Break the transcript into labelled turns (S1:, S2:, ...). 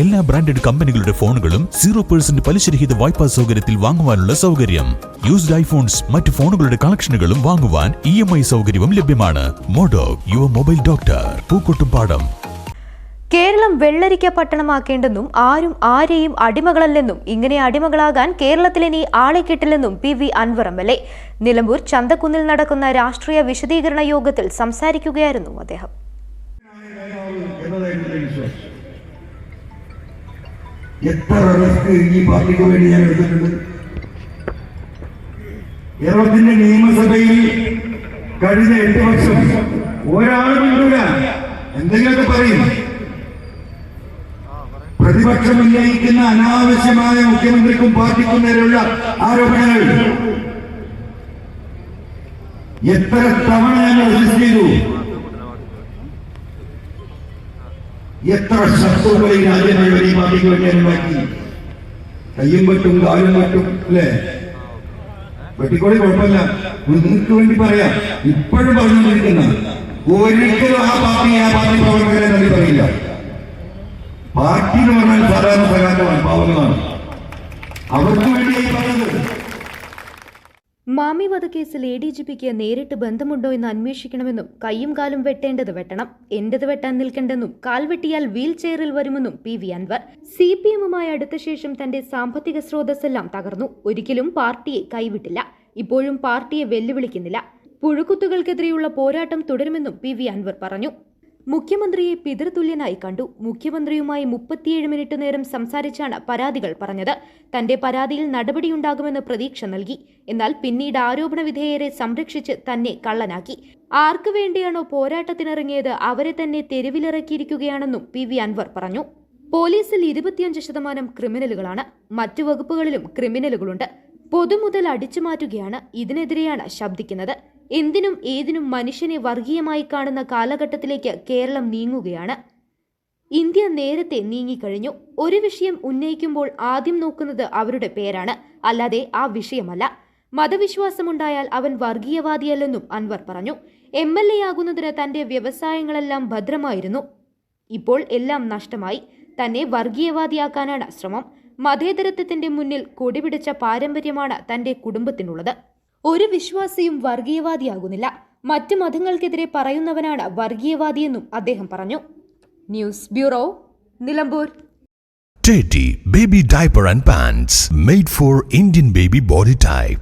S1: എല്ലാ ബ്രാൻഡഡ് കമ്പനികളുടെ ഫോണുകളും സീറോ പേഴ്സന്റ് പലിശരഹിത വായ്പാ സൗകര്യത്തിൽ വാങ്ങുവാനുള്ള സൗകര്യം. യൂസ്ഡ് ഐഫോൺസ് മറ്റ് ഫോണുകളുടെ കളക്ഷനുകളും വാങ്ങുവാൻ ഇ എം ഐ സൗകര്യവും ലഭ്യമാണ്. മോഡോ your mobile doctor Pookkottumpadam.
S2: Keralam വെള്ളരിക്ക പട്ടണമാക്കേണ്ടെന്നും ആരും ആരെയും അടിമകളല്ലെന്നും ഇങ്ങനെ അടിമകളാകാൻ കേരളത്തിലിനി ആളെ കിട്ടില്ലെന്നും P V Anvar M L A. Nilambur ചന്തക്കുന്നിൽ നടക്കുന്ന രാഷ്ട്രീയ വിശദീകരണ യോഗത്തിൽ സംസാരിക്കുകയായിരുന്നു അദ്ദേഹം.
S3: എത്ര റിസ്ക് ഈ പാർട്ടിക്ക് വേണ്ടി ഞാൻ എടുത്തിട്ടുണ്ട്? കേരളത്തിന്റെ നിയമസഭയിൽ കഴിഞ്ഞ എട്ട് വർഷം ഒരാളും മിണ്ടൂല. എന്തെങ്കിലുമൊക്കെ പറയും. പ്രതിപക്ഷം ഉന്നയിക്കുന്ന അനാവശ്യമായ മുഖ്യമന്ത്രിക്കും പാർട്ടിക്കും നേരെയുള്ള ആരോപണങ്ങൾ. എത്ര തവണ ഞങ്ങൾ രജിസ്റ്റർ ചെയ്തു? എത്ര ശത്രുക്കളെ ഈ രാജ്യം മുഴുവൻ ഈ പാർട്ടിക്ക് വേണ്ടി ഉണ്ടാക്കി കയ്യും പറ്റും കാലും പറ്റും അല്ലേ? വെട്ടിക്കോളി കുഴപ്പമില്ല. നിങ്ങൾക്ക് വേണ്ടി പറയാം. ഇപ്പോഴും പറഞ്ഞുകൊണ്ടിരിക്കുന്ന ഒരിക്കലും ആ പാർട്ടി ആ പാർട്ടി പ്രവർത്തകരെ നന്ദി പറയില്ല. പാർട്ടി എന്ന് പറഞ്ഞാൽ സാധാരണ സകാലമാണ് പാവങ്ങളാണ്. അവർക്ക് വേണ്ടിയായി പറയുന്നത്.
S2: മാമി വധക്കേസിൽ എ ഡി ജി പിക്ക് നേരിട്ട് ബന്ധമുണ്ടോ എന്ന് അന്വേഷിക്കണമെന്നും കയ്യും കാലും വെട്ടേണ്ടത് വെട്ടണം. എന്റേത് വെട്ടാൻ നിൽക്കണ്ടെന്നും കാൽ വെട്ടിയാൽ വീൽ ചെയറിൽ വരുമെന്നും P V Anvar. C P എമ്മുമായി അടുത്ത ശേഷം തന്റെ സാമ്പത്തിക സ്രോതസ്സെല്ലാം തകർന്നു. ഒരിക്കലും പാർട്ടിയെ കൈവിട്ടില്ല. ഇപ്പോഴും പാർട്ടിയെ വെല്ലുവിളിക്കുന്നില്ല. പുഴുക്കുത്തുകൾക്കെതിരെയുള്ള പോരാട്ടം തുടരുമെന്നും പി വി അൻവർ പറഞ്ഞു. മുഖ്യമന്ത്രിയെ പിതൃതുല്യനായി കണ്ടു. മുഖ്യമന്ത്രിയുമായി മുപ്പത്തിയേഴ് മിനിറ്റ് നേരം സംസാരിച്ചാണ് പരാതികൾ പറഞ്ഞത്. തന്റെ പരാതിയിൽ നടപടിയുണ്ടാകുമെന്ന് പ്രതീക്ഷ നൽകി. എന്നാൽ പിന്നീട് ആരോപണ വിധേയരെ സംരക്ഷിച്ച് തന്നെ കള്ളനാക്കി. ആർക്കു വേണ്ടിയാണോ പോരാട്ടത്തിനിറങ്ങിയത് അവരെ തന്നെ തെരുവിലിറക്കിയിരിക്കുകയാണെന്നും പി വി അൻവർ പറഞ്ഞു. പോലീസിൽ ഇരുപത്തിയഞ്ച് ശതമാനം ക്രിമിനലുകളാണ്. മറ്റു വകുപ്പുകളിലും ക്രിമിനലുകളുണ്ട്. പൊതുമുതൽ അടിച്ചുമാറ്റുകയാണ് ഇതിനെതിരെയാണ് ശബ്ദിക്കുന്നത്. എന്തിനും ഏതിനും മനുഷ്യനെ വർഗീയമായി കാണുന്ന കാലഘട്ടത്തിലേക്ക് കേരളം നീങ്ങുകയാണ്. ഇന്ത്യ നേരത്തെ നീങ്ങിക്കഴിഞ്ഞു. ഒരു വിഷയം ഉന്നയിക്കുമ്പോൾ ആദ്യം നോക്കുന്നത് അവരുടെ പേരാണ്. അല്ലാതെ ആ വിഷയമല്ല. മതവിശ്വാസമുണ്ടായാൽ അവൻ വർഗീയവാദിയല്ലെന്നും അൻവർ പറഞ്ഞു. എം എൽ എ ആകുന്നതിന് തന്റെ വ്യവസായങ്ങളെല്ലാം ഭദ്രമായിരുന്നു. ഇപ്പോൾ എല്ലാം നഷ്ടമായി. തന്നെ വർഗീയവാദിയാക്കാനാണ് ശ്രമം. മതേതരത്വത്തിന്റെ മുന്നിൽ കൊടിപിടിച്ച പാരമ്പര്യമാണ് തന്റെ കുടുംബത്തിനുള്ളത്. ഒരു വിശ്വാസിയും വർഗീയവാദിയാകുന്നില്ല. മറ്റ് മതങ്ങൾക്കെതിരെ പറയുന്നവനാണ് വർഗീയവാദിയെന്നും അദ്ദേഹം പറഞ്ഞു. News bureau Nilambur.
S1: Teddy Baby Diaper and Pants made for Indian baby body type.